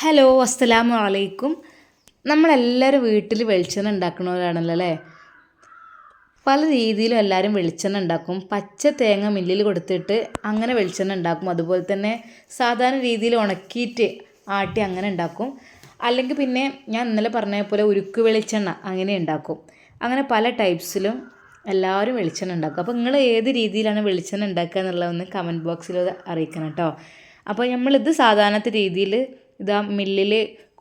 Hello അസ്സലാമു അലൈക്കും. നമ്മളെല്ലാവരും വീട്ടിൽ വെളിച്ചെണ്ണ ഉണ്ടാക്കുന്നവരാണല്ലോ അല്ലേ? പല രീതിയിലും എല്ലാവരും വെളിച്ചെണ്ണ ഉണ്ടാക്കും. പച്ച തേങ്ങ മില്ലിൽ കൊടുത്തിട്ട് അങ്ങനെ വെളിച്ചെണ്ണ ഉണ്ടാക്കും. അതുപോലെ തന്നെ സാധാരണ രീതിയിൽ ഉണക്കിയിട്ട് ആട്ടി അങ്ങനെ ഉണ്ടാക്കും. അല്ലെങ്കിൽ പിന്നെ ഞാൻ ഇന്നലെ പറഞ്ഞ പോലെ ഉരുക്ക് വെളിച്ചെണ്ണ അങ്ങനെ ഉണ്ടാക്കും. അങ്ങനെ പല ടൈപ്സിലും എല്ലാവരും വെളിച്ചെണ്ണ ഉണ്ടാക്കും. അപ്പോൾ നിങ്ങൾ ഏത് രീതിയിലാണ് വെളിച്ചെണ്ണ ഉണ്ടാക്കുക എന്നുള്ളതൊന്ന് കമന്റ് ബോക്സിൽ അറിയിക്കണം കേട്ടോ. അപ്പോൾ നമ്മളിത് സാധാരണത്തെ രീതിയിൽ ഇതാ മില്ലിൽ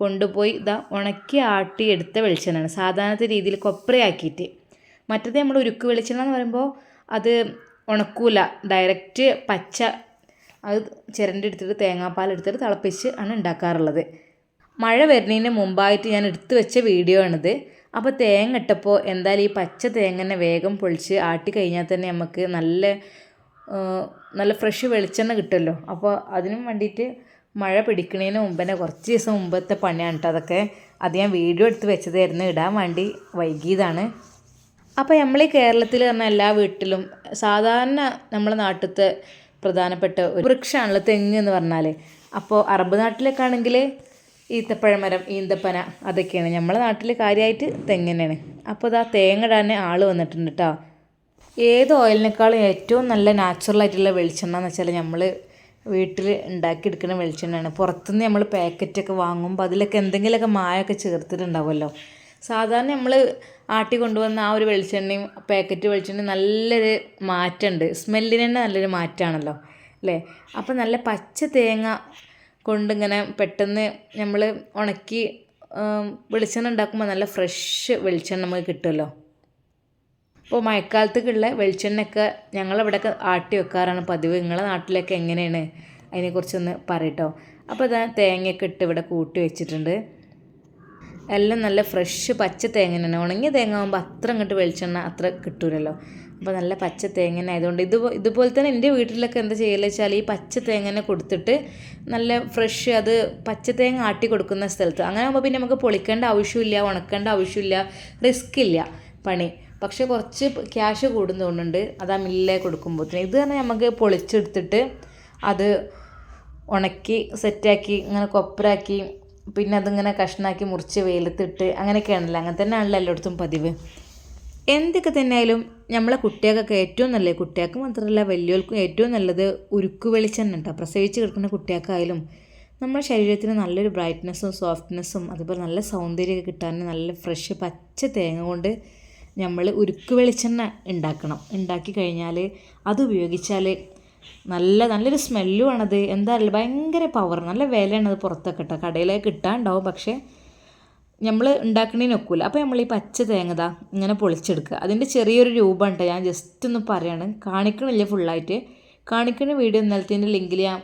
കൊണ്ടുപോയി ഇതാ ഉണക്കി ആട്ടി എടുത്ത വെളിച്ചെണ്ണയാണ്. സാധാരണത്തെ രീതിയിൽ കൊപ്രയാക്കിയിട്ട് മറ്റത് നമ്മൾ ഉരുക്ക് വെളിച്ചെണ്ണ എന്ന് പറയുമ്പോൾ അത് ഉണക്കൂല. ഡയറക്റ്റ് പച്ച അത് ചിരണ്ടി എടുത്തിട്ട് തേങ്ങാപ്പാൽ എടുത്തിട്ട് തിളപ്പിച്ച് ആണ് ഉണ്ടാക്കാറുള്ളത്. മഴ വരുന്നതിന് മുമ്പായിട്ട് ഞാൻ എടുത്തു വെച്ച വീഡിയോ ആണിത്. അപ്പോൾ തേങ്ങ ഇട്ടപ്പോൾ എന്തായാലും ഈ പച്ച തേങ്ങ തന്നെ വേഗം പൊളിച്ച് ആട്ടി കഴിഞ്ഞാൽ തന്നെ നമുക്ക് നല്ല നല്ല ഫ്രഷ് വെളിച്ചെണ്ണ കിട്ടുമല്ലോ. അപ്പോൾ അതിനും വേണ്ടിയിട്ട് മഴ പിടിക്കുന്നതിന് മുമ്പ് തന്നെ കുറച്ച് ദിവസം മുമ്പത്തെ പണിയാണ് കേട്ടോ അതൊക്കെ. അത് ഞാൻ വീഡിയോ എടുത്ത് വെച്ചതായിരുന്നു. ഇടാൻ വേണ്ടി വൈകിയതാണ് അപ്പോൾ നമ്മൾ ഈ കേരളത്തിൽ പറഞ്ഞ എല്ലാ വീട്ടിലും സാധാരണ നമ്മളെ നാട്ടിലത്തെ പ്രധാനപ്പെട്ട ഒരു വൃക്ഷമാണല്ലോ തെങ്ങ് എന്ന് പറഞ്ഞാൽ അപ്പോൾ അറബ് നാട്ടിലൊക്കെ ആണെങ്കിൽ ഈത്തപ്പഴമരം ഈന്തപ്പന അതൊക്കെയാണ്. നമ്മളെ നാട്ടിൽ കാര്യമായിട്ട് തെങ്ങ് തന്നെയാണ് അപ്പോൾ ഇതാ തേങ്ങ ഇടാൻ ആൾ വന്നിട്ടുണ്ട് കേട്ടോ ഏത് ഓയിലിനേക്കാളും ഏറ്റവും നല്ല നാച്ചുറൽ ആയിട്ടുള്ള വെളിച്ചെണ്ണ എന്ന് വെച്ചാൽ നമ്മൾ വീട്ടിൽ ഉണ്ടാക്കിയെടുക്കുന്ന വെളിച്ചെണ്ണയാണ്. പുറത്തുനിന്ന് നമ്മൾ പാക്കറ്റൊക്കെ വാങ്ങുമ്പോൾ അതിലൊക്കെ എന്തെങ്കിലുമൊക്കെ മായമൊക്കെ ചേർത്തിട്ടുണ്ടാവുമല്ലോ. സാധാരണ നമ്മൾ ആട്ടി കൊണ്ടുവന്ന ആ ഒരു വെളിച്ചെണ്ണയും പാക്കറ്റ് വെളിച്ചെണ്ണയും നല്ലൊരു മാറ്റമുണ്ട്. സ്മെല്ലിന് തന്നെ നല്ലൊരു മാറ്റമാണല്ലോ അല്ലേ? അപ്പം നല്ല പച്ച തേങ്ങ കൊണ്ടിങ്ങനെ പെട്ടെന്ന് നമ്മൾ ഉണക്കി വെളിച്ചെണ്ണ ഉണ്ടാക്കുമ്പോൾ നല്ല ഫ്രഷ് വെളിച്ചെണ്ണ നമുക്ക് കിട്ടുമല്ലോ. ഇപ്പോൾ മഴക്കാലത്തേക്കുള്ള വെളിച്ചെണ്ണയൊക്കെ ഞങ്ങളിവിടെയൊക്കെ ആട്ടി വെക്കാറാണ്. പതിവ്. നിങ്ങളെ നാട്ടിലൊക്കെ എങ്ങനെയാണ്? അതിനെക്കുറിച്ചൊന്ന് പറയട്ടോ. അപ്പോൾ ഇതാ തേങ്ങയൊക്കെ ഇട്ട് ഇവിടെ കൂട്ടി വെച്ചിട്ടുണ്ട്. എല്ലാം നല്ല ഫ്രഷ് പച്ച തേങ്ങ തന്നെ. ഉണങ്ങിയ തേങ്ങ ആകുമ്പോൾ അത്ര ഇങ്ങോട്ട് വെളിച്ചെണ്ണ അത്ര കിട്ടൂലല്ലോ. അപ്പോൾ നല്ല പച്ച തേങ്ങ തന്നെ ആയതുകൊണ്ട് ഇത് ഇതുപോലെ തന്നെ എന്റെ വീട്ടിലൊക്കെ എന്താ ചെയ്യലെന്ന് വെച്ചാൽ ഈ പച്ച തേങ്ങ കൊടുത്തിട്ട് നല്ല ഫ്രഷ് അത് പച്ച തേങ്ങ ആട്ടി കൊടുക്കുന്ന സ്ഥലത്ത്. അങ്ങനെ ആകുമ്പോൾ പിന്നെ നമുക്ക് പൊളിക്കേണ്ട ആവശ്യമില്ല ഉണക്കേണ്ട ആവശ്യമില്ല റിസ്ക് ഇല്ല പണി. പക്ഷേ കുറച്ച് ക്യാഷ് കൂടുന്നതുകൊണ്ടുണ്ട്. അത് ആ മില്ലിലെ കൊടുക്കുമ്പോഴത്തേന് ഇത് തന്നെ നമുക്ക് പൊളിച്ചെടുത്തിട്ട് അത് ഉണക്കി സെറ്റാക്കി ഇങ്ങനെ കൊപ്പരാക്കി പിന്നെ അതിങ്ങനെ കഷ്ണാക്കി മുറിച്ച് വെയിലത്തിട്ട് അങ്ങനെയൊക്കെയാണല്ലോ. അങ്ങനെ തന്നെയാണല്ലോ എല്ലായിടത്തും പതിവ്. എന്തൊക്കെ തന്നെയായാലും നമ്മളെ കുട്ടികൾക്കൊക്കെ ഏറ്റവും നല്ലത് കുട്ടികൾക്ക് മാത്രമല്ല വലിയവർക്കും ഏറ്റവും നല്ലത് ഉരുക്ക് വെളിച്ചെണ്ണ ഉണ്ടാവും പ്രസവിച്ച് കിടക്കുന്ന കുട്ടികൾക്കായാലും നമ്മുടെ ശരീരത്തിന് നല്ലൊരു ബ്രൈറ്റ്നസ്സും സോഫ്റ്റ്നെസ്സും അതുപോലെ നല്ല സൗന്ദര്യമൊക്കെ കിട്ടാൻ നല്ല ഫ്രഷ് പച്ച തേങ്ങ കൊണ്ട് നമ്മൾ ഉരുക്ക് വെളിച്ചെണ്ണ ഉണ്ടാക്കണം ഉണ്ടാക്കി കഴിഞ്ഞാൽ അത് ഉപയോഗിച്ചാൽ നല്ല നല്ലൊരു സ്മെല്ലും ആണത്. എന്താ ഭയങ്കര പവർ നല്ല വിലയാണ് അത് പുറത്തൊക്കെ കേട്ടോ കടയിലേക്ക് കിട്ടാണ്ടാവും പക്ഷേ നമ്മൾ ഉണ്ടാക്കണേന് ഒക്കില്ല അപ്പോൾ നമ്മൾ ഈ പച്ച തേങ്ങത ഇങ്ങനെ പൊളിച്ചെടുക്കുക അതിന്റെ ചെറിയൊരു രൂപം ഉണ്ട് ഞാൻ ജസ്റ്റ് ഒന്ന് പറയാണ്. കാണിക്കണില്ല ഫുള്ളായിട്ട് കാണിക്കുന്ന വീഡിയോ ഇന്നലത്തെ ലിങ്കിൽ ഞാൻ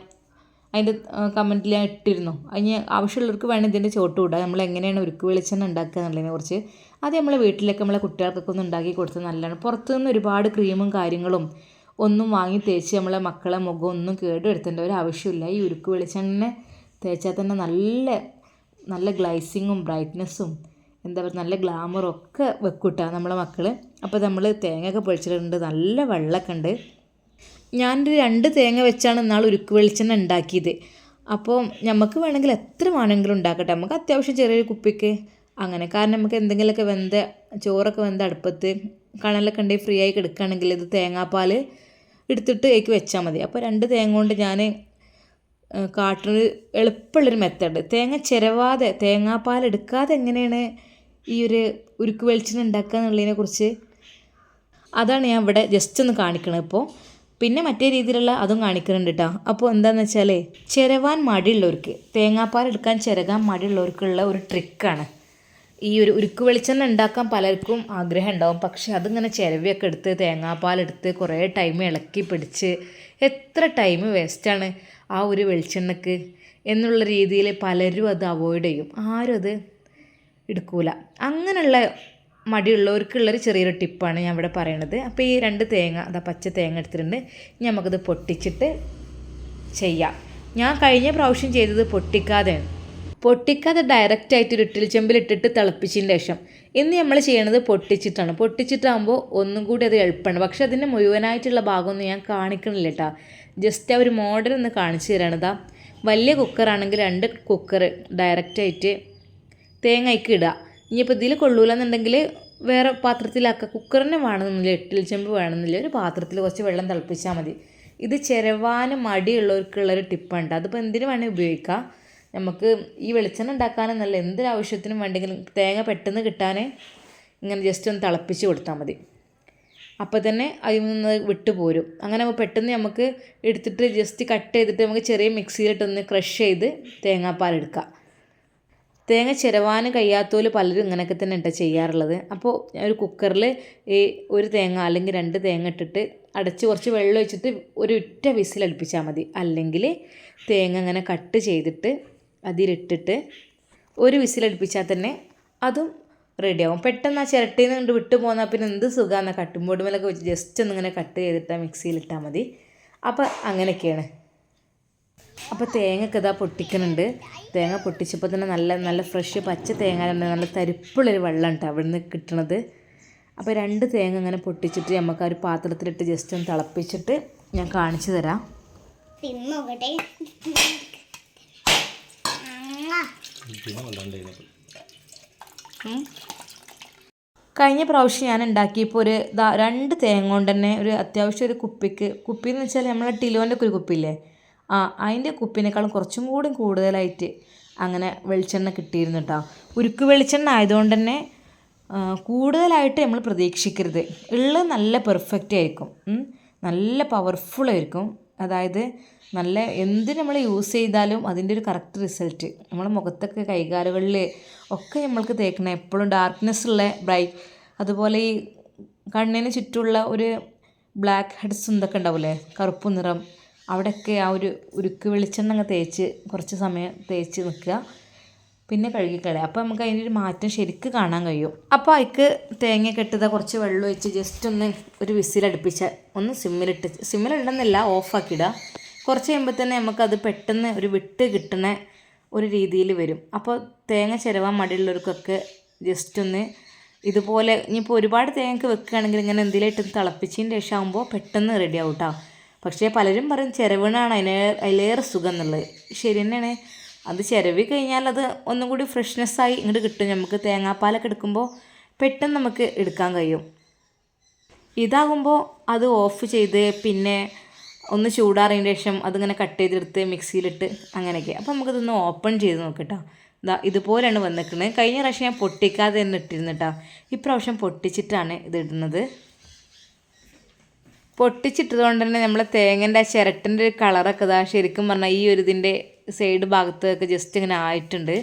അതിന്റെ കമന്റിൽ ഞാൻ ഇട്ടിരുന്നു. അതിന് ആവശ്യമുള്ളവർക്ക് വേണം ഇതിന്റെ ചോട്ട് വിടുക നമ്മൾ എങ്ങനെയാണ് ഉരുക്ക് വെളിച്ചെണ്ണ ഉണ്ടാക്കുക എന്നുള്ളതിനെ കുറിച്ച് അത് നമ്മളെ വീട്ടിലൊക്കെ നമ്മളെ കുട്ടികൾക്കൊക്കെ ഒന്ന് ഉണ്ടാക്കി കൊടുത്താൽ നല്ലതാണ്. പുറത്തുനിന്ന് ഒരുപാട് ക്രീമും കാര്യങ്ങളും ഒന്നും വാങ്ങി തേച്ച് നമ്മളെ മക്കളെ മുഖം ഒന്നും കേടുവരുത്തേണ്ട ഒരു ആവശ്യമില്ല. ഈ ഉരുക്ക് വെളിച്ചെണ്ണ തേച്ചാൽ തന്നെ നല്ല നല്ല ഗ്ലൈസിങ്ങും ബ്രൈറ്റ്നെസ്സും എന്താ പറയുക നല്ല ഗ്ലാമറും ഒക്കെ വെക്കൂട്ടാ നമ്മളെ മക്കൾ അപ്പോൾ നമ്മൾ തേങ്ങ ഒക്കെ പൊളിച്ചിട്ടുണ്ട്. നല്ല വെള്ളമൊക്കെ ഉണ്ട്. ഞാനൊരു രണ്ട് തേങ്ങ വെച്ചാണ് ഇന്നാൾ ഉരുക്ക് വെളിച്ചെണ്ണ ഉണ്ടാക്കിയത്. അപ്പോൾ നമുക്ക് വേണമെങ്കിൽ എത്ര വേണമെങ്കിലും ഉണ്ടാക്കട്ടെ. നമുക്ക് അത്യാവശ്യം ചെറിയൊരു കുപ്പിക്ക് അങ്ങനെ കാരണം നമുക്ക് എന്തെങ്കിലുമൊക്കെ വെന്ത ചോറൊക്കെ വെന്ത അടുപ്പത്ത് കണലൊക്കെ ഉണ്ടെങ്കിൽ ഫ്രീ ആയി കിടക്കുകയാണെങ്കിൽ ഇത് തേങ്ങാപ്പാൽ എടുത്തിട്ട് അതിലേക്ക് വെച്ചാൽ മതി. അപ്പോൾ രണ്ട് തേങ്ങ കൊണ്ട് ഞാൻ കാട്ടുന്ന എളുപ്പമുള്ളൊരു മെത്തേഡ് തേങ്ങ ചിരവാതെ തേങ്ങാപ്പാൽ എടുക്കാതെ എങ്ങനെയാണ് ഈ ഒരു ഉരുക്ക് വെളിച്ചെണ്ണ ഉണ്ടാക്കുക എന്നുള്ളതിനെ കുറിച്ച് അതാണ് ഞാൻ ഇവിടെ ജസ്റ്റ് ഒന്ന് കാണിക്കണത് ഇപ്പോൾ. പിന്നെ മറ്റേ രീതിയിലുള്ള അതും കാണിക്കുന്നുണ്ട് കേട്ടോ. അപ്പോൾ എന്താണെന്ന് വെച്ചാൽ ചിരവാൻ മടിയുള്ളവർക്ക് തേങ്ങാപ്പാൽ എടുക്കാൻ ചിരകാൻ മടിയുള്ളവർക്കുള്ള ഒരു ട്രിക്കാണ് ഈ ഒരു ഉരുക്ക് വെളിച്ചെണ്ണ ഉണ്ടാക്കാൻ പലർക്കും ആഗ്രഹം ഉണ്ടാവും പക്ഷേ അതിങ്ങനെ ചിലവിയൊക്കെ എടുത്ത് തേങ്ങാപ്പാലെടുത്ത് കുറേ ടൈം ഇളക്കി പിടിച്ച് എത്ര ടൈം വേസ്റ്റാണ് ആ ഒരു വെളിച്ചെണ്ണക്ക് എന്നുള്ള രീതിയിൽ പലരും അത് അവോയ്ഡ് ചെയ്യും. ആരും അത് എടുക്കൂല. അങ്ങനെയുള്ള മടിയുള്ളവർക്കുള്ളൊരു ചെറിയൊരു ടിപ്പാണ് ഞാൻ ഇവിടെ പറയണത്. അപ്പോൾ ഈ രണ്ട് തേങ്ങ അതാ പച്ച തേങ്ങ എടുത്തിട്ടുണ്ട്. ഇനി നമുക്കത് പൊട്ടിച്ചിട്ട് ചെയ്യാം. ഞാൻ കഴിഞ്ഞ പ്രാവശ്യം ചെയ്തത് പൊട്ടിക്കാതെയാണ്. പൊട്ടിക്കാതെ ഡയറക്റ്റ് ആയിട്ട് ഇട്ടിൽ ചെമ്പിലിട്ടിട്ട് തിളപ്പിച്ചതിന് ശേഷം. ഇന്ന് നമ്മൾ ചെയ്യണത് പൊട്ടിച്ചിട്ടാണ്. പൊട്ടിച്ചിട്ടാകുമ്പോൾ ഒന്നും കൂടി അത് എളുപ്പമാണ്. പക്ഷേ അതിന്റെ മുഴുവനായിട്ടുള്ള ഭാഗമൊന്നും ഞാൻ കാണിക്കണില്ല കേട്ടോ. ജസ്റ്റ് ആ ഒരു മോഡൽ ഒന്ന് കാണിച്ചു തരാണ് ഇതാ. വലിയ കുക്കറാണെങ്കിൽ രണ്ട് കുക്കർ ഡയറക്റ്റായിട്ട് തേങ്ങയ്ക്ക് ഇടുക. ഇനിയിപ്പോൾ ഇതിൽ കൊള്ളൂലെന്നുണ്ടെങ്കിൽ വേറെ പാത്രത്തിലാക്കുക. കുക്കറിന് വേണമെന്നില്ല. ഇട്ടിൽ ചെമ്പ് വേണമെന്നില്ല. ഒരു പാത്രത്തിൽ കുറച്ച് വെള്ളം തിളപ്പിച്ചാൽ മതി. ഇത് ചിരവാനും മടിയുള്ളവർക്കുള്ളൊരു ടിപ്പുണ്ട് അതിപ്പോൾ എന്തിനു വേണമെങ്കിൽ ഉപയോഗിക്കാം. നമുക്ക് ഈ വെളിച്ചെണ്ണ ഉണ്ടാക്കാനെന്നല്ല എന്തൊരാവശ്യത്തിനും വേണ്ടെങ്കിലും തേങ്ങ പെട്ടെന്ന് കിട്ടാൻ ഇങ്ങനെ ജസ്റ്റ് ഒന്ന് തിളപ്പിച്ച് കൊടുത്താൽ മതി. അപ്പോൾ തന്നെ അതിൽ നിന്ന് വിട്ടു പോരും. അങ്ങനെ പെട്ടെന്ന് നമുക്ക് എടുത്തിട്ട് ജസ്റ്റ് കട്ട് ചെയ്തിട്ട് നമുക്ക് ചെറിയ മിക്സിയിലിട്ടൊന്ന് ക്രഷ് ചെയ്ത് തേങ്ങാപ്പാൽ എടുക്കാം. തേങ്ങ ചിരവാൻ കഴിയാത്തവർ പലരും ഇങ്ങനെയൊക്കെ തന്നെ ഇട്ട ചെയ്യാറുള്ളത്. അപ്പോൾ ഒരു കുക്കറിൽ ഈ ഒരു തേങ്ങ അല്ലെങ്കിൽ രണ്ട് തേങ്ങ ഇട്ടിട്ട് അടച്ച് കുറച്ച് വെള്ളം ഒഴിച്ചിട്ട് ഒരു ഒറ്റ വിസിൽ അടുപ്പിച്ചാൽ മതി. അല്ലെങ്കിൽ തേങ്ങ അങ്ങനെ കട്ട് ചെയ്തിട്ട് അതിലിട്ടിട്ട് ഒരു വിസിലടുപ്പിച്ചാൽ തന്നെ അതും റെഡിയാവും. പെട്ടെന്ന് ആ ചിരട്ടയിൽ നിന്ന് കൊണ്ട് വിട്ടു പോന്നാൽ പിന്നെ എന്ത് സുഖമാണ് കട്ടുമ്പോട് മേലൊക്കെ വെച്ച് ജസ്റ്റ് ഒന്ന് ഇങ്ങനെ കട്ട് ചെയ്തിട്ട് മിക്സിയിലിട്ടാൽ മതി. അപ്പോൾ അങ്ങനെയൊക്കെയാണ്. അപ്പോൾ തേങ്ങയ്ക്ക് ഇതാ പൊട്ടിക്കുന്നുണ്ട് തേങ്ങ പൊട്ടിച്ചപ്പോൾ തന്നെ നല്ല നല്ല ഫ്രഷ് പച്ച തേങ്ങ നല്ല തരിപ്പുള്ളൊരു വെള്ളം ഉണ്ട് അവിടെ നിന്ന് കിട്ടണത്. അപ്പോൾ രണ്ട് തേങ്ങ ഇങ്ങനെ പൊട്ടിച്ചിട്ട് നമുക്ക് ആ ഒരു പാത്രത്തിലിട്ട് ജസ്റ്റ് ഒന്ന് തിളപ്പിച്ചിട്ട് ഞാൻ കാണിച്ചു തരാം. തിന്നോക്കട്ടെ. കഴിഞ്ഞ പ്രാവശ്യം ഞാൻ ഉണ്ടാക്കിയപ്പോൾ ഒരു രണ്ട് തേങ്ങ കൊണ്ട് തന്നെ ഒരു അത്യാവശ്യം ഒരു കുപ്പിക്ക് കുപ്പി എന്ന് വെച്ചാൽ നമ്മളെ ടിലോന്റെ ഒക്കെ ഒരു കുപ്പിയില്ലേ? ആ അതിന്റെ കുപ്പിനേക്കാളും കുറച്ചും കൂടി കൂടുതലായിട്ട് അങ്ങനെ വെളിച്ചെണ്ണ കിട്ടിയിരുന്നു കേട്ടോ ഉരുക്ക് വെളിച്ചെണ്ണ ആയതുകൊണ്ട് തന്നെ കൂടുതലായിട്ട് നമ്മൾ പ്രതീക്ഷിക്കരുത്. ഉള്ളത് നല്ല പെർഫെക്റ്റ് ആയിരിക്കും. നല്ല പവർഫുൾ ആയിരിക്കും. അതായത് നല്ല എന്ത് നമ്മൾ യൂസ് ചെയ്താലും അതിന്റെ ഒരു കറക്റ്റ് റിസൾട്ട് നമ്മളെ മുഖത്തൊക്കെ കൈകാലുകളിൽ ഒക്കെ നമ്മൾക്ക് തേക്കണം. എപ്പോഴും ഡാർക്ക്നെസ് ഉള്ള ബ്രൈറ്റ് അതുപോലെ ഈ കണ്ണിന് ചുറ്റുമുള്ള ഒരു ബ്ലാക്ക് ഹെഡ്സ് എന്തൊക്കെ ഉണ്ടാവില്ലേ കറുപ്പ് നിറം. അവിടെയൊക്കെ ആ ഒരു ഉരുക്ക് വെളിച്ചെണ്ണ അങ്ങ് തേച്ച് കുറച്ച് സമയം തേച്ച് നിൽക്കുക. പിന്നെ കഴുകിക്കളയുക. അപ്പോൾ നമുക്ക് അതിന്റെ ഒരു മാറ്റം ശരിക്ക് കാണാൻ കഴിയും. അപ്പോൾ അതിക്ക് തേങ്ങ കെട്ടുക കുറച്ച് വെള്ളം ഒഴിച്ച് ജസ്റ്റ് ഒന്ന് ഒരു വിസിലടുപ്പിച്ച് ഒന്ന് സിമ്മിലിട്ട് സിമ്മിലിടുന്നില്ല ഓഫാക്കിയിടുക കുറച്ച് കഴിയുമ്പോൾ തന്നെ നമുക്കത് പെട്ടെന്ന് ഒരു വിട്ട് കിട്ടുന്ന ഒരു രീതിയിൽ വരും. അപ്പോൾ തേങ്ങ ചിരവാൻ മടിയുള്ളവർക്കൊക്കെ ജസ്റ്റ് ഒന്ന് ഇതുപോലെ ഇനിയിപ്പോൾ ഒരുപാട് തേങ്ങയ്ക്ക് വെക്കുകയാണെങ്കിൽ ഇങ്ങനെ എന്തിലായിട്ട് തിളപ്പിച്ചതിന് ശേഷം ആകുമ്പോൾ പെട്ടെന്ന് റെഡി ആവും കേട്ടോ പക്ഷേ പലരും പറയും ചിരവിനാണ് അതിനെ അതിലേറെ സുഖം എന്നുള്ളത്. ശരി തന്നെയാണ്. അത് ചിരവി കഴിഞ്ഞാൽ അത് ഒന്നും കൂടി ഫ്രഷ്നെസ്സായി ഇങ്ങോട്ട് കിട്ടും. നമുക്ക് തേങ്ങാപ്പാലൊക്കെ എടുക്കുമ്പോൾ പെട്ടെന്ന് നമുക്ക് എടുക്കാൻ കഴിയും. ഇതാകുമ്പോൾ അത് ഓഫ് ചെയ്ത് പിന്നെ ഒന്ന് ചൂടാറിയതിന് ശേഷം അതിങ്ങനെ കട്ട് ചെയ്തെടുത്ത് മിക്സിയിലിട്ട് അങ്ങനെയൊക്കെ. അപ്പോൾ നമുക്കിതൊന്ന് ഓപ്പൺ ചെയ്ത് നോക്കട്ടോ. ഇതാ ഇതുപോലെയാണ് വന്നിരിക്കുന്നത് കഴിഞ്ഞ പ്രാവശ്യം ഞാൻ പൊട്ടിക്കാതെ തന്നെ ഇട്ടിരുന്നു കേട്ടോ ഇപ്രാവശ്യം പൊട്ടിച്ചിട്ടാണ് ഇത് ഇടുന്നത്. പൊട്ടിച്ചിട്ടതുകൊണ്ട് തന്നെ നമ്മളെ തേങ്ങന്റെ ആ ചിരട്ടിന്റെ ഒരു കളറൊക്കെ ഇതാ ശരിക്കും പറഞ്ഞാൽ ഈ ഒരു ഇതിന്റെ സൈഡ് ഭാഗത്തൊക്കെ ജസ്റ്റ് ഇങ്ങനെ ആയിട്ടുണ്ട്.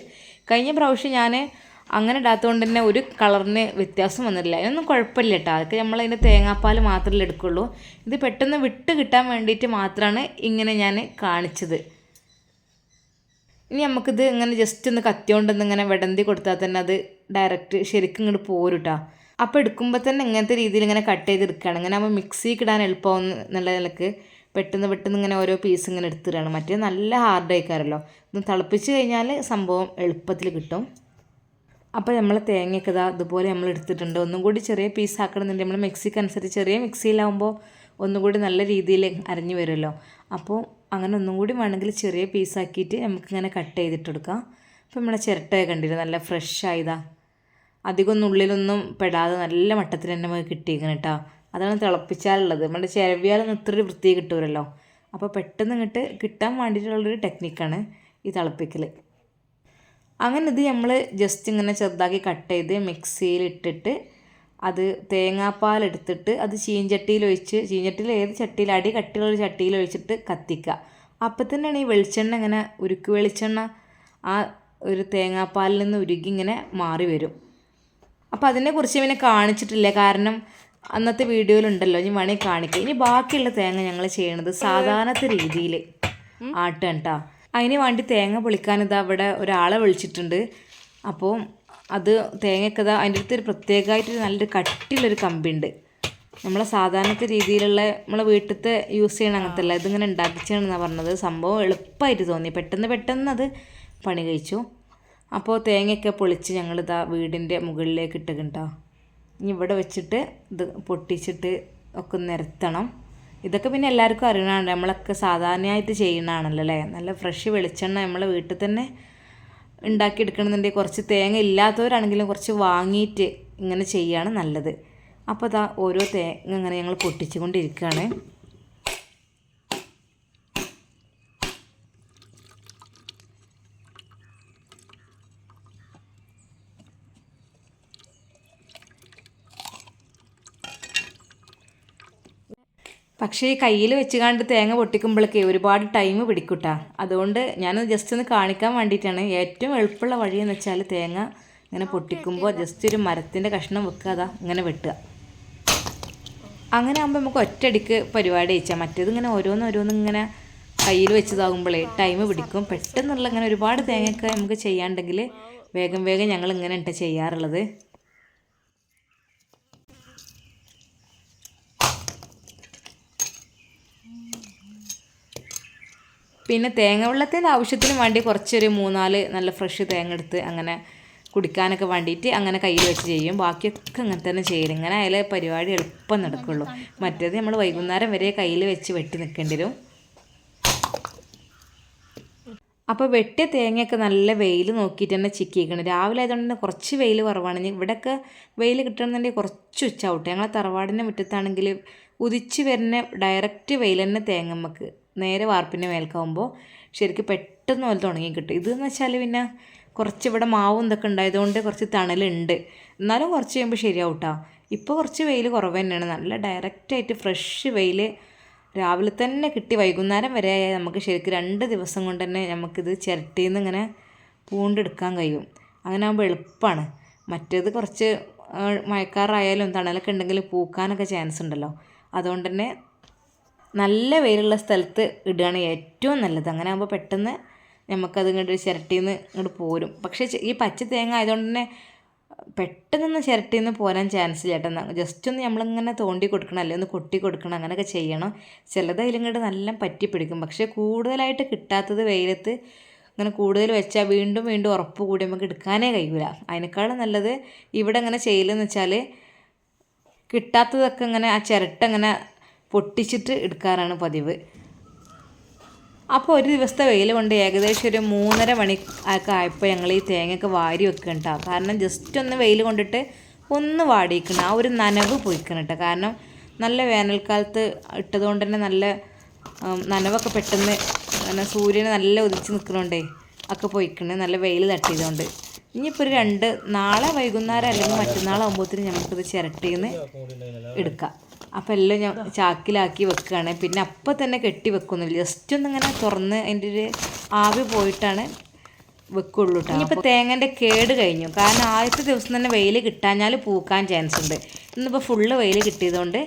കഴിഞ്ഞ പ്രാവശ്യം ഞാൻ അങ്ങനെ ഇടാത്തതുകൊണ്ട് തന്നെ ഒരു കളറിന് വ്യത്യാസം വന്നിട്ടില്ല. അതിനൊന്നും കുഴപ്പമില്ല കേട്ടോ. അതൊക്കെ നമ്മൾ അതിന്റെ തേങ്ങാപ്പാൽ മാത്രമല്ലേ എടുക്കുള്ളൂ. ഇത് പെട്ടെന്ന് വിട്ട് കിട്ടാൻ വേണ്ടിയിട്ട് മാത്രമാണ് ഇങ്ങനെ ഞാൻ കാണിച്ചത്. ഇനി നമുക്കിത് ഇങ്ങനെ ജസ്റ്റ് ഒന്ന് കത്തിയോണ്ടൊന്ന് ഇങ്ങനെ വിടന്തി കൊടുത്താൽ തന്നെ അത് ഡയറക്റ്റ് ശരിക്കും ഇങ്ങോട്ട് പോരുട്ടാ അപ്പോൾ എടുക്കുമ്പോൾ തന്നെ ഇങ്ങനത്തെ രീതിയിൽ ഇങ്ങനെ കട്ട് ചെയ്തെടുക്കുകയാണ് ഇങ്ങനെ ആകുമ്പോൾ മിക്സിക്ക് ഇടാൻ എളുപ്പമാവുന്ന എന്നുള്ള നിലയ്ക്ക് പെട്ടെന്ന് പെട്ടെന്ന് ഇങ്ങനെ ഓരോ പീസ് ഇങ്ങനെ എടുത്തിടുകയാണ്. മറ്റേ നല്ല ഹാർഡ് ആയിക്കാറല്ലോ ഒന്ന് തിളപ്പിച്ച് കഴിഞ്ഞാൽ സംഭവം എളുപ്പത്തിൽ കിട്ടും. അപ്പോൾ നമ്മൾ തേങ്ങയൊക്കെ ഇതാ ഇതുപോലെ നമ്മൾ എടുത്തിട്ടുണ്ട്. ഒന്നും കൂടി ചെറിയ പീസ് ആക്കണമെന്നുണ്ടെങ്കിൽ നമ്മൾ മിക്സിക്ക് അനുസരിച്ച് ചെറിയ മിക്സിയിലാവുമ്പോൾ ഒന്നും കൂടി നല്ല രീതിയിൽ അരഞ്ഞു വരുമല്ലോ. അപ്പോൾ അങ്ങനെ ഒന്നും കൂടി വേണമെങ്കിൽ ചെറിയ പീസാക്കിയിട്ട് നമുക്കിങ്ങനെ കട്ട് ചെയ്തിട്ടെടുക്കാം. അപ്പോൾ നമ്മളെ ചിരട്ടയെ കണ്ടില്ല നല്ല ഫ്രഷ് ആയതാ. അധികം ഉള്ളിലൊന്നും പെടാതെ നല്ല മട്ടത്തിൽ തന്നെ നമുക്ക് കിട്ടിയിരിക്കണം കേട്ടോ അതാണ് തിളപ്പിച്ചാലുള്ളത്. നമ്മുടെ ചിരവിയാലൊന്നും ഇത്ര വൃത്തി കിട്ടുമല്ലോ അപ്പോൾ പെട്ടെന്ന് ഇങ്ങോട്ട് കിട്ടാൻ വേണ്ടിയിട്ടുള്ളൊരു ടെക്നിക്കാണ് ഈ തിളപ്പിക്കൽ അങ്ങനെ ഇത് നമ്മൾ ജസ്റ്റ് ഇങ്ങനെ ചെറുതാക്കി കട്ട് ചെയ്ത് മിക്സിയിൽ ഇട്ടിട്ട് അത് തേങ്ങാപ്പാൽ എടുത്തിട്ട് അത് ചീഞ്ചട്ടിയിൽ ഒഴിച്ച് ചീഞ്ചട്ടിയിൽ ഏത് ചട്ടിയിൽ അടി കട്ടിയുള്ള ഒരു ചട്ടിയിൽ ഒഴിച്ചിട്ട് കത്തിക്കുക. അപ്പം തന്നെയാണ് ഈ വെളിച്ചെണ്ണ ഇങ്ങനെ ഉരുക്ക് വെളിച്ചെണ്ണ ആ ഒരു തേങ്ങാപ്പാലിൽ നിന്ന് ഉരുകി ഇങ്ങനെ മാറി വരും. അപ്പോൾ അതിനെക്കുറിച്ച് പിന്നെ കാണിച്ചിട്ടില്ല. കാരണം അന്നത്തെ വീഡിയോയിലുണ്ടല്ലോ ഇനി വേണമെങ്കിൽ കാണിക്കാം. ഇനി ബാക്കിയുള്ള തേങ്ങ ഞങ്ങൾ ചെയ്യണത് സാധാരണത്തെ രീതിയിൽ ആട്ടാണ് കേട്ടോ അതിന് വേണ്ടി തേങ്ങ പൊളിക്കാൻ ഇതാ അവിടെ ഒരാളെ വിളിച്ചിട്ടുണ്ട്. അപ്പോൾ അത് തേങ്ങയൊക്കെ ഇതാ അതിന്റെ അടുത്ത് ഒരു പ്രത്യേകമായിട്ടൊരു നല്ലൊരു കട്ടിയുള്ളൊരു കമ്പിയുണ്ട്. നമ്മളെ സാധാരണത്തെ രീതിയിലുള്ള നമ്മളെ വീട്ടിലത്തെ യൂസ് ചെയ്യണ അങ്ങനത്തെ അല്ല ഇതിങ്ങനെ ഉണ്ടാക്കിച്ചാണെന്നാണ് പറഞ്ഞത്. സംഭവം എളുപ്പമായിട്ട് തോന്നി. പെട്ടെന്ന് പെട്ടെന്ന് അത് പണി കഴിച്ചു. അപ്പോൾ തേങ്ങയൊക്കെ പൊളിച്ച് ഞങ്ങളിതാ വീടിന്റെ മുകളിലേക്ക് ഇട്ടുകണ്ടോ ഇനി ഇവിടെ വെച്ചിട്ട് ഇത് പൊട്ടിച്ചിട്ട് ഒക്കെ നിരത്തണം. ഇതൊക്കെ പിന്നെ എല്ലാവർക്കും അറിയണതാണ്. നമ്മളൊക്കെ സാധാരണയായിട്ട് ചെയ്യണതാണല്ലോ അല്ലേ? നല്ല ഫ്രഷ് വെളിച്ചെണ്ണ നമ്മൾ വീട്ടിൽ തന്നെ ഉണ്ടാക്കിയെടുക്കണമെന്നുണ്ടെങ്കിൽ കുറച്ച് തേങ്ങ ഇല്ലാത്തവരാണെങ്കിലും കുറച്ച് വാങ്ങിയിട്ട് ഇങ്ങനെ ചെയ്യുകയാണ് നല്ലത്. അപ്പോൾ അതാ ഓരോ തേങ്ങ ഇങ്ങനെ ഞങ്ങൾ പൊട്ടിച്ചുകൊണ്ടിരിക്കുകയാണ്. പക്ഷേ കയ്യിൽ വെച്ചുകാണ്ട് തേങ്ങ പൊട്ടിക്കുമ്പോഴൊക്കെ ഒരുപാട് ടൈം പിടിക്കൂട്ടാ. അതുകൊണ്ട് ഞാൻ ജസ്റ്റ് ഒന്ന് കാണിക്കാൻ വേണ്ടിയിട്ടാണ്. ഏറ്റവും എളുപ്പമുള്ള എന്ന് വെച്ചാൽ തേങ്ങ ഇങ്ങനെ പൊട്ടിക്കുമ്പോൾ ജസ്റ്റ് ഒരു മരത്തിന്റെ കഷ്ണം വെക്കാതാ ഇങ്ങനെ വെട്ടുക. അങ്ങനെ ആകുമ്പോൾ നമുക്ക് ഒറ്റയടിക്ക് പരിപാടി അയച്ചാൽ മറ്റേത് ഇങ്ങനെ ഓരോന്ന് ഇങ്ങനെ കയ്യിൽ വെച്ചതാകുമ്പോഴേ ടൈം പിടിക്കും. പെട്ടെന്നുള്ള ഇങ്ങനെ ഒരുപാട് തേങ്ങയൊക്കെ നമുക്ക് ചെയ്യാണ്ടെങ്കിൽ വേഗം വേഗം ഞങ്ങൾ ഇങ്ങനെ ഉണ്ട് ചെയ്യാറുള്ളത്. പിന്നെ തേങ്ങ വെള്ളത്തിന്റെ ആവശ്യത്തിന് വേണ്ടി കുറച്ചൊരു മൂന്നാൽ നല്ല ഫ്രഷ് തേങ്ങ എടുത്ത് അങ്ങനെ കുടിക്കാനൊക്കെ വേണ്ടിയിട്ട് അങ്ങനെ കയ്യിൽ വെച്ച് ചെയ്യും. ബാക്കിയൊക്കെ അങ്ങനെ തന്നെ ചെയ്യലും. ഇങ്ങനെ അതിലെ പരിപാടി എളുപ്പം നടക്കുള്ളൂ. മറ്റേത് നമ്മൾ വൈകുന്നേരം വരെ കയ്യിൽ വെച്ച് വെട്ടി നിൽക്കേണ്ടി വരും. അപ്പോൾ വെട്ടിയ തേങ്ങയൊക്കെ നല്ല വെയിൽ നോക്കിയിട്ട് തന്നെ ചിക്കിക്കണം രാവിലെ ആയതുകൊണ്ട് തന്നെ കുറച്ച് വെയിൽ കുറവാണ്. ഇവിടെയൊക്കെ വെയിൽ കിട്ടണമെന്നുണ്ടെങ്കിൽ കുറച്ച് ഉച്ചാവട്ടെ ഞങ്ങളെ തറവാടിന്റെ മുറ്റത്താണെങ്കിൽ ഉദിച്ച് വരുന്ന ഡയറക്റ്റ് വെയിൽ തന്നെ തേങ്ങമ്മക്ക്. നേരെ വാർപ്പിന്റെ മേൽക്കാവുമ്പോൾ ശരിക്കും പെട്ടെന്ന് പോലെ തുടങ്ങി കിട്ടും. ഇതെന്ന് വെച്ചാൽ പിന്നെ കുറച്ച് ഇവിടെ മാവും ഇതൊക്കെ ഉണ്ടായതുകൊണ്ട് കുറച്ച് തണലുണ്ട്. എന്നാലും കുറച്ച് കഴിയുമ്പോൾ ശരിയാവും കേട്ടോ ഇപ്പോൾ കുറച്ച് വെയിൽ കുറവ് തന്നെയാണ് നല്ല ഡയറക്റ്റായിട്ട് ഫ്രഷ് വെയിൽ രാവിലെ തന്നെ കിട്ടി. വൈകുന്നേരം വരെ നമുക്ക് ശരിക്കും രണ്ട് ദിവസം കൊണ്ട് തന്നെ നമുക്കിത് ചിരട്ടിയിൽ നിന്ന് ഇങ്ങനെ പൂണ്ടെടുക്കാൻ കഴിയും. അങ്ങനെ ആകുമ്പോൾ എളുപ്പമാണ് മറ്റേത് കുറച്ച് മഴക്കാറായാലും തണലൊക്കെ ഉണ്ടെങ്കിൽ പൂക്കാനൊക്കെ ചാൻസ് ഉണ്ടല്ലോ. അതുകൊണ്ട് തന്നെ നല്ല വെയിലുള്ള സ്ഥലത്ത് ഇടുകയാണ് ഏറ്റവും നല്ലത്. അങ്ങനെ ആകുമ്പോൾ പെട്ടെന്ന് നമുക്കത് ഇങ്ങോട്ട് ചിരട്ടിയിൽ നിന്ന് ഇങ്ങോട്ട് പോരും. പക്ഷേ ഈ പച്ച തേങ്ങ ആയതുകൊണ്ട് തന്നെ പെട്ടെന്നൊന്നും ചിരട്ടിയിൽ നിന്ന് പോരാൻ ചാൻസ് ഇല്ല കേട്ടോ. ജസ്റ്റ് ഒന്ന് നമ്മളിങ്ങനെ തോണ്ടി കൊടുക്കണം അല്ലെങ്കിൽ ഒന്ന് കൊട്ടി കൊടുക്കണം അങ്ങനെയൊക്കെ ചെയ്യണം. ചിലത് അതിലിങ്ങോട്ട് നല്ല പറ്റി പിടിക്കും. പക്ഷേ കൂടുതലായിട്ട് കിട്ടാത്തത് വെയിലത്ത് ഇങ്ങനെ കൂടുതൽ വെച്ചാൽ വീണ്ടും വീണ്ടും ഉറപ്പ് കൂടി നമുക്ക് എടുക്കാനേ കഴിയില്ല അതിനേക്കാളും നല്ലത് ഇവിടെ ഇങ്ങനെ ചെയ്യലെന്ന് വെച്ചാൽ കിട്ടാത്തതൊക്കെ ഇങ്ങനെ ആ ചിരട്ട ഇങ്ങനെ പൊട്ടിച്ചിട്ട് എടുക്കാറാണ് പതിവ്. അപ്പോൾ ഒരു ദിവസത്തെ വെയിൽ കൊണ്ട് ഏകദേശം ഒരു മൂന്നര മണി ഒക്കെ ആയപ്പോൾ ഞങ്ങൾ ഈ തേങ്ങയൊക്കെ വാരി വെക്കണം കേട്ടോ കാരണം ജസ്റ്റ് ഒന്ന് വെയിൽ കൊണ്ടിട്ട് ഒന്ന് വാടിയിക്കണം. ആ ഒരു നനവ് പൊയ്ക്കണം കേട്ടോ കാരണം നല്ല വേനൽക്കാലത്ത് ഇട്ടതുകൊണ്ട് തന്നെ നല്ല നനവൊക്കെ പെട്ടെന്ന് പിന്നെ സൂര്യന് നല്ല ഉദിച്ച് നിൽക്കണോണ്ടേ ഒക്കെ പോയിക്കണ്. നല്ല വെയിൽ തട്ടിയതുകൊണ്ട്. ഇനിയിപ്പോൾ ഒരു രണ്ട് നാളെ വൈകുന്നേരം അല്ലെങ്കിൽ മറ്റന്നാളാകുമ്പോഴത്തേനും നമുക്കിത് ചിരട്ടിയിൽ നിന്ന് എടുക്കാം. അപ്പോൾ എല്ലാം ഞാൻ ചാക്കിലാക്കി വെക്കുകയാണ്. പിന്നെ അപ്പം തന്നെ കെട്ടി വെക്കുന്നില്ല. ജസ്റ്റ് ഒന്ന് ഇങ്ങനെ തുറന്ന് അതിന്റെ ഒരു ആവി പോയിട്ടാണ് വെക്കുള്ളൂ കേട്ടോ ഇനിയിപ്പോൾ തേങ്ങന്റെ കേട് കഴിഞ്ഞു. കാരണം ആദ്യത്തെ ദിവസം തന്നെ വെയിൽ കിട്ടാഞ്ഞാൽ പൂക്കാൻ ചാൻസ് ഉണ്ട്. ഇന്നിപ്പോൾ ഫുള്ള് വെയിൽ കിട്ടിയതുകൊണ്ട്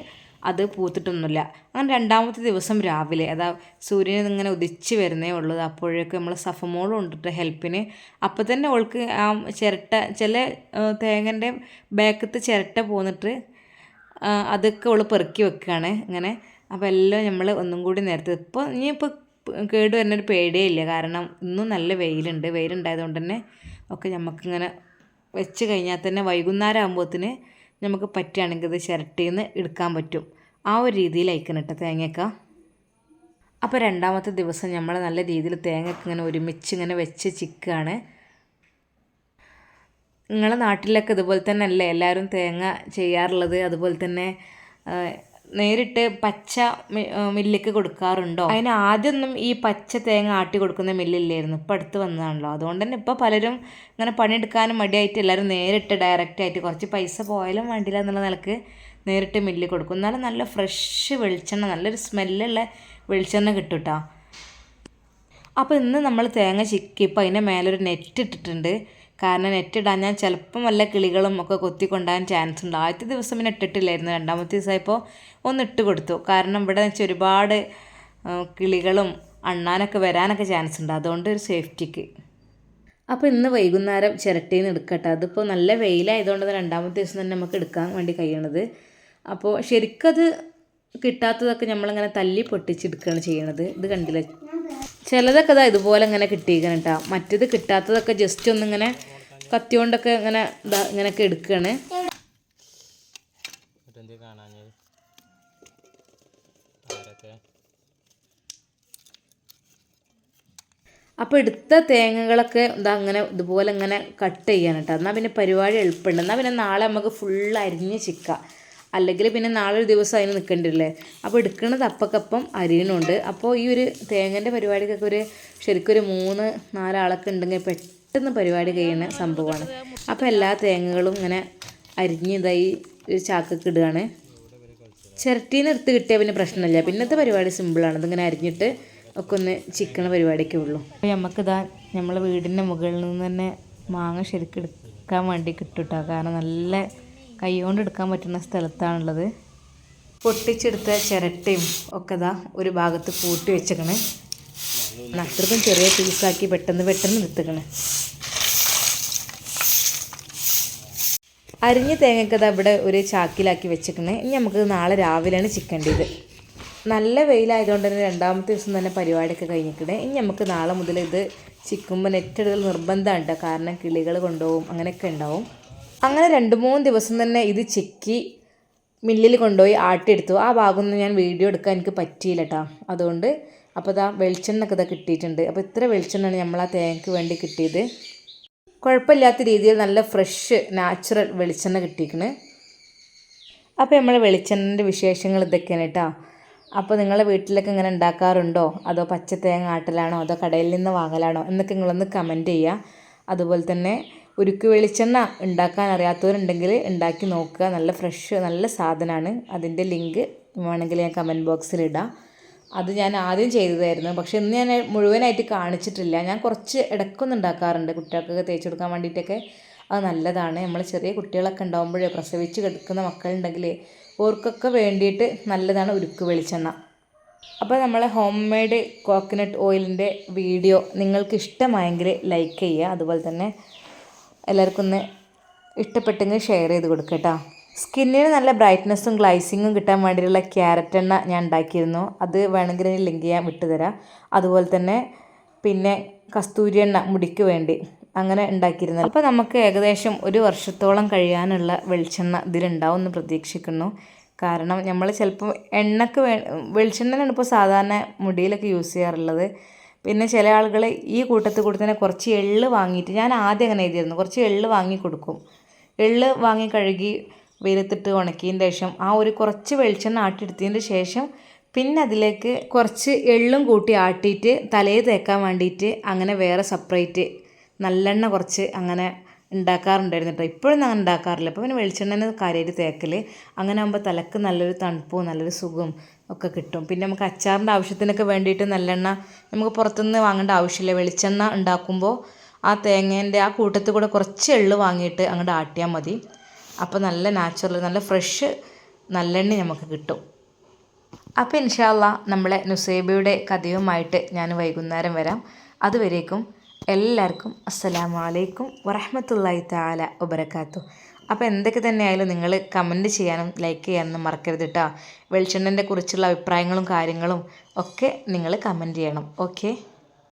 അത് പൂത്തിട്ടൊന്നുമില്ല. അങ്ങനെ രണ്ടാമത്തെ ദിവസം രാവിലെ. അതാ സൂര്യൻ ഇങ്ങനെ ഉദിച്ച് വരുന്നേ ഉള്ളത് അപ്പോഴേക്കും നമ്മൾ സഫമോളും ഉണ്ടിട്ട് ഹെൽപ്പിന്. അപ്പോൾ തന്നെ ഓൾക്ക് ആ ചിരട്ട ചില തേങ്ങന്റെ ബാക്കത്ത് ചിരട്ട പോന്നിട്ട് അതൊക്കെ അവൾ പെറുക്കി വെക്കുകയാണ് ഇങ്ങനെ. അപ്പോൾ എല്ലാം നമ്മൾ ഒന്നും കൂടി നേരത്തെ. ഇപ്പോൾ ഇനിയിപ്പോൾ കേട് വരുന്നൊരു പേടിയേ ഇല്ല കാരണം ഇന്നും നല്ല വെയിലുണ്ട്. വെയിലുണ്ടായതുകൊണ്ട് തന്നെ ഒക്കെ നമുക്കിങ്ങനെ വെച്ച് കഴിഞ്ഞാൽ തന്നെ വൈകുന്നേരം ആകുമ്പോഴത്തിന് നമുക്ക് പറ്റുകയാണെങ്കിൽ ഇത് ചിരട്ടിയിൽ നിന്ന് എടുക്കാൻ പറ്റും. ആ ഒരു രീതിയിൽ അയക്കണം കേട്ടോ തേങ്ങയൊക്കെ. അപ്പോൾ രണ്ടാമത്തെ ദിവസം നമ്മൾ നല്ല രീതിയിൽ തേങ്ങയ്ക്ക് ഇങ്ങനെ ഒരുമിച്ച് ഇങ്ങനെ വെച്ച് ചിക്കുകയാണ് നിങ്ങളെ നാട്ടിലൊക്കെ ഇതുപോലെ തന്നെ അല്ലേ എല്ലാവരും തേങ്ങ ചെയ്യാറുള്ളത്? അതുപോലെ തന്നെ നേരിട്ട് പച്ച മില്ലിക്ക് കൊടുക്കാറുണ്ടോ? അതിന് ആദ്യമൊന്നും ഈ പച്ച തേങ്ങ ആട്ടി കൊടുക്കുന്ന മില്ലില്ലായിരുന്നു. ഇപ്പം അടുത്ത് വന്നതാണല്ലോ. അതുകൊണ്ട് തന്നെ ഇപ്പോൾ പലരും ഇങ്ങനെ പണിയെടുക്കാനും മടിയായിട്ട് എല്ലാവരും നേരിട്ട് ഡയറക്റ്റ് ആയിട്ട് കുറച്ച് പൈസ പോയാലും വേണ്ടില്ല എന്നുള്ള നിലയ്ക്ക് നേരിട്ട് മില്ലിൽ കൊടുക്കും. എന്നാലും നല്ല ഫ്രഷ് വെളിച്ചെണ്ണ നല്ലൊരു സ്മെല്ലുള്ള വെളിച്ചെണ്ണ കിട്ടും കേട്ടോ അപ്പോൾ ഇന്ന് നമ്മൾ തേങ്ങ ചിക്കിപ്പോൾ അതിന്റെ മേലൊരു നെറ്റ് ഇട്ടിട്ടുണ്ട്. കാരണം നെറ്റ് ഇടാൻ ഞാൻ ചിലപ്പം വല്ല കിളികളും ഒക്കെ കൊത്തി കൊണ്ടുപോകാൻ ചാൻസ് ഉണ്ട്. ആദ്യത്തെ ദിവസം പിന്നെ ഇട്ടിട്ടില്ലായിരുന്നു. രണ്ടാമത്തെ ദിവസമായപ്പോൾ ഒന്ന് ഇട്ട് കൊടുത്തു. കാരണം ഇവിടെ വെച്ച് ഒരുപാട് കിളികളും അണ്ണാനൊക്കെ വരാനൊക്കെ ചാൻസ് ഉണ്ട്. അതുകൊണ്ട് ഒരു സേഫ്റ്റിക്ക് അപ്പോൾ ഇന്ന് വൈകുന്നേരം ചിരട്ടിയിൽ നിന്ന് എടുക്കട്ടെ. അതിപ്പോൾ നല്ല വെയിലായതുകൊണ്ട് തന്നെ രണ്ടാമത്തെ ദിവസം തന്നെ നമുക്ക് എടുക്കാൻ വേണ്ടി കഴിയണത്. അപ്പോൾ ശരിക്കത് കിട്ടാത്തതൊക്കെ നമ്മളിങ്ങനെ തല്ലി പൊട്ടിച്ചെടുക്കുകയാണ് ചെയ്യണത്. ഇത് കണ്ടില്ല? ചിലതൊക്കെ ഇതാ ഇതുപോലെ ഇങ്ങനെ കിട്ടിയിരിക്കണം കേട്ടോ മറ്റേത് കിട്ടാത്തതൊക്കെ ജസ്റ്റ് ഒന്നിങ്ങനെ കത്തി കൊണ്ടൊക്കെ ഇങ്ങനെ ഇതാ ഇങ്ങനെയൊക്കെ എടുക്കുകയാണ് അപ്പോൾ എടുത്ത തേങ്ങകളൊക്കെ എന്താ അങ്ങനെ ഇതുപോലെ ഇങ്ങനെ കട്ട് ചെയ്യാൻ കേട്ടോ എന്നാൽ പിന്നെ പരിപാടി എളുപ്പമുണ്ട് എന്നാൽ പിന്നെ നാളെ നമുക്ക് ഫുൾ അരിഞ്ഞ് ചിക്കാം. അല്ലെങ്കിൽ പിന്നെ നാളെ ഒരു ദിവസം അതിന് നിൽക്കണ്ടല്ലേ അപ്പോൾ എടുക്കുന്നത് അപ്പക്കപ്പം അരിയണുണ്ട്. അപ്പോൾ ഈ ഒരു തേങ്ങന്റെ പരിപാടിക്കൊക്കെ ഒരു ശരിക്കൊരു ഒരു മൂന്ന് നാലാളൊക്കെ ഉണ്ടെങ്കിൽ പെട്ടെന്ന് പരിപാടി കഴിയുന്ന സംഭവമാണ്. അപ്പോൾ എല്ലാ തേങ്ങകളും ഇങ്ങനെ അരിഞ്ഞതായി ഒരു ചാക്കൊക്കെ ഇടുകയാണ്. ചിരട്ടീന്ന് എടുത്ത് കിട്ടിയാൽ പിന്നെ പ്രശ്നമില്ല. പിന്നത്തെ പരിപാടി സിമ്പിളാണ് ഇതിങ്ങനെ അരിഞ്ഞിട്ട് ഒക്കെ ഒന്ന് ചിക്കണ പരിപാടിയൊക്കെ ഉള്ളൂ. അപ്പോൾ നമുക്കിതാ നമ്മളെ വീടിന്റെ മുകളിൽ നിന്ന് തന്നെ മാങ്ങ ശരിക്കും എടുക്കാൻ വേണ്ടി കിട്ടും കേട്ടോ കാരണം നല്ല കൈകൊണ്ട് എടുക്കാൻ പറ്റുന്ന സ്ഥലത്താണുള്ളത്. പൊട്ടിച്ചെടുത്ത ചിരട്ടയും ഒക്കെ ഇതാ ഒരു ഭാഗത്ത് പൂട്ടി വെച്ചേക്കണേ. അത്രക്കും ചെറിയ പീസാക്കി പെട്ടെന്ന് പെട്ടെന്ന് എടുത്തേക്കണേ അരിഞ്ഞ തേങ്ങക്കത് അവിടെ ഒരു ചാക്കിലാക്കി വെച്ചേക്കണേ ഇനി നമുക്ക് നാളെ രാവിലെയാണ് ചിക്കേണ്ടത് നല്ല വെയിലായതുകൊണ്ട് തന്നെ രണ്ടാമത്തെ ദിവസം തന്നെ പരിപാടിയൊക്കെ കഴിഞ്ഞിക്കണേ ഇനി നമുക്ക് നാളെ മുതൽ ഇത് ചിക്കുമ്പോൾ നെറ്റെടുക്കൽ നിർബന്ധമാണ് കേട്ടോ. കാരണം കിളികൾ കൊണ്ടുപോകും അങ്ങനെയൊക്കെ ഉണ്ടാവും. അങ്ങനെ രണ്ട് മൂന്ന് ദിവസം തന്നെ ഇത് ചിക്കി മില്ലിൽ കൊണ്ടുപോയി ആട്ടിയെടുത്തു. ആ ഭാഗമൊന്നും ഞാൻ വീഡിയോ എടുക്കാൻ എനിക്ക് പറ്റിയില്ല കേട്ടോ. അതുകൊണ്ട് അപ്പോൾ ഇതാ വെളിച്ചെണ്ണൊക്കെ ഇതാ കിട്ടിയിട്ടുണ്ട്. അപ്പോൾ ഇത്ര വെളിച്ചെണ്ണയാണ് നമ്മൾ ആ തേങ്ങയ്ക്ക് വേണ്ടി കിട്ടിയത്. കുഴപ്പമില്ലാത്ത രീതിയിൽ നല്ല ഫ്രഷ് നാച്ചുറൽ വെളിച്ചെണ്ണ കിട്ടിയിരിക്കണ് അപ്പോൾ നമ്മൾ വെളിച്ചെണ്ണന്റെ വിശേഷങ്ങൾ ഇതൊക്കെയാണ് കേട്ടോ അപ്പോൾ നിങ്ങളെ വീട്ടിലൊക്കെ ഇങ്ങനെ ഉണ്ടാക്കാറുണ്ടോ അതോ പച്ച തേങ്ങ ആട്ടലാണോ? അതോ കടയിൽ നിന്ന് വാങ്ങലാണോ? എന്നൊക്കെ നിങ്ങളൊന്ന് കമന്റ് ചെയ്യുക അതുപോലെ തന്നെ ഉരുക്ക് വെളിച്ചെണ്ണ ഉണ്ടാക്കാൻ അറിയാത്തവരുണ്ടെങ്കിൽ ഉണ്ടാക്കി നോക്കുക. നല്ല ഫ്രഷ് നല്ല സാധനമാണ് അതിന്റെ ലിങ്ക് വേണമെങ്കിൽ ഞാൻ കമന്റ് ബോക്സിൽ ഇടാം. അത് ഞാൻ ആദ്യം ചെയ്തതായിരുന്നു. പക്ഷെ ഇന്ന് ഞാൻ മുഴുവനായിട്ട് കാണിച്ചിട്ടില്ല. ഞാൻ കുറച്ച് ഇടയ്ക്കൊന്നും ഉണ്ടാക്കാറുണ്ട് കുട്ടികൾക്കൊക്കെ തേച്ച് കൊടുക്കാൻ വേണ്ടിയിട്ടൊക്കെ. അത് നല്ലതാണ്. നമ്മൾ ചെറിയ കുട്ടികളൊക്കെ ഉണ്ടാകുമ്പോഴേ പ്രസവിച്ച് കിടക്കുന്ന മക്കളുണ്ടെങ്കിൽ ഓർക്കൊക്കെ വേണ്ടിയിട്ട് നല്ലതാണ് ഉരുക്ക് വെളിച്ചെണ്ണ. അപ്പോൾ നമ്മളെ ഹോം മെയ്ഡ് കോക്കനട്ട് ഓയിലിന്റെ വീഡിയോ നിങ്ങൾക്ക് ഇഷ്ടമായെങ്കിൽ ലൈക്ക് ചെയ്യുക. അതുപോലെ തന്നെ എല്ലാവർക്കും ഒന്ന് ഇഷ്ടപ്പെട്ടെങ്കിൽ ഷെയർ ചെയ്ത് കൊടുക്കുക കേട്ടോ. സ്കിന്നിന് നല്ല ബ്രൈറ്റ്നസ്സും ഗ്ലൈസിങ്ങും കിട്ടാൻ വേണ്ടിയിട്ടുള്ള ക്യാരറ്റ് എണ്ണ ഞാൻ ഉണ്ടാക്കിയിരുന്നു. അത് വേണമെങ്കിൽ ഞാൻ ലിങ്ക് ചെയ്യാൻ വിട്ടുതരാം. അതുപോലെ തന്നെ പിന്നെ കസ്തൂരി എണ്ണ മുടിക്ക് വേണ്ടി അങ്ങനെ ഉണ്ടാക്കിയിരുന്നത്. അപ്പോൾ നമുക്ക് ഏകദേശം ഒരു വർഷത്തോളം കഴിയാനുള്ള വെളിച്ചെണ്ണ ഇതിലുണ്ടാവും എന്ന് പ്രതീക്ഷിക്കുന്നു. കാരണം നമ്മൾ ചിലപ്പോൾ എണ്ണക്ക് വേ വെളിച്ചെണ്ണയാണ് ഇപ്പോൾ സാധാരണ മുടിയിലൊക്കെ യൂസ് ചെയ്യാറുള്ളത്. പിന്നെ ചില ആളുകൾ ഈ കൂട്ടത്തിൽ കൂടി തന്നെ കുറച്ച് എള്ള് വാങ്ങിയിട്ട് ഞാൻ ആദ്യം അങ്ങനെ എഴുതിയിരുന്നു കുറച്ച് എള്ള് വാങ്ങി കൊടുക്കും. എള്ള് വാങ്ങി കഴുകി വെയിലത്തിട്ട് ഉണക്കിയതിന് ശേഷം ആ ഒരു കുറച്ച് വെളിച്ചെണ്ണ ആട്ടിയെടുത്തതിന് ശേഷം പിന്നെ അതിലേക്ക് കുറച്ച് എള്ളും കൂട്ടി ആട്ടിയിട്ട് തലയിൽ തേക്കാൻ വേണ്ടിയിട്ട് അങ്ങനെ വേറെ സെപ്പറേറ്റ് നല്ലെണ്ണ കുറച്ച് അങ്ങനെ ഉണ്ടാക്കാറുണ്ടായിരുന്നു കേട്ടോ ഇപ്പോഴൊന്നും അങ്ങനെ ഉണ്ടാക്കാറില്ല. അപ്പോൾ പിന്നെ വെളിച്ചെണ്ണ കാര്യമായിട്ട് തേക്കൽ അങ്ങനെ ആകുമ്പോൾ തലക്ക് നല്ലൊരു തണുപ്പും നല്ലൊരു സുഖവും ഒക്കെ കിട്ടും. പിന്നെ നമുക്ക് അച്ചാറിന്റെ ആവശ്യത്തിനൊക്കെ വേണ്ടിയിട്ട് നല്ലെണ്ണ നമുക്ക് പുറത്തുനിന്ന് വാങ്ങേണ്ട ആവശ്യമില്ല. വെളിച്ചെണ്ണ ഉണ്ടാക്കുമ്പോൾ ആ തേങ്ങേന്റെ ആ കൂട്ടത്തിൽ കൂടെ കുറച്ച് എള്ള് വാങ്ങിയിട്ട് അങ്ങോട്ട് ആട്ടിയാൽ മതി. അപ്പോൾ നല്ല നാച്ചുറൽ നല്ല ഫ്രഷ് നല്ലെണ്ണ നമുക്ക് കിട്ടും. അപ്പോൾ ഇൻഷാല്ല നമ്മളെ നുസൈബയുടെ കഥയുമായിട്ട് ഞാൻ വൈകുന്നേരം വരാം. അതുവരേക്കും എല്ലാവർക്കും അസ്സലാമു അലൈക്കും വറഹമത്തല്ലാഹി താല ഉബരക്കാത്തു അപ്പോൾ എന്തൊക്കെ തന്നെയായാലും നിങ്ങൾ കമന്റ് ചെയ്യാനും ലൈക്ക് ചെയ്യാനും മറക്കരുത് കേട്ടോ വെളിച്ചെണ്ണന്റെ കുറിച്ചുള്ള അഭിപ്രായങ്ങളും കാര്യങ്ങളും ഒക്കെ നിങ്ങൾ കമന്റ് ചെയ്യണം. ഓക്കെ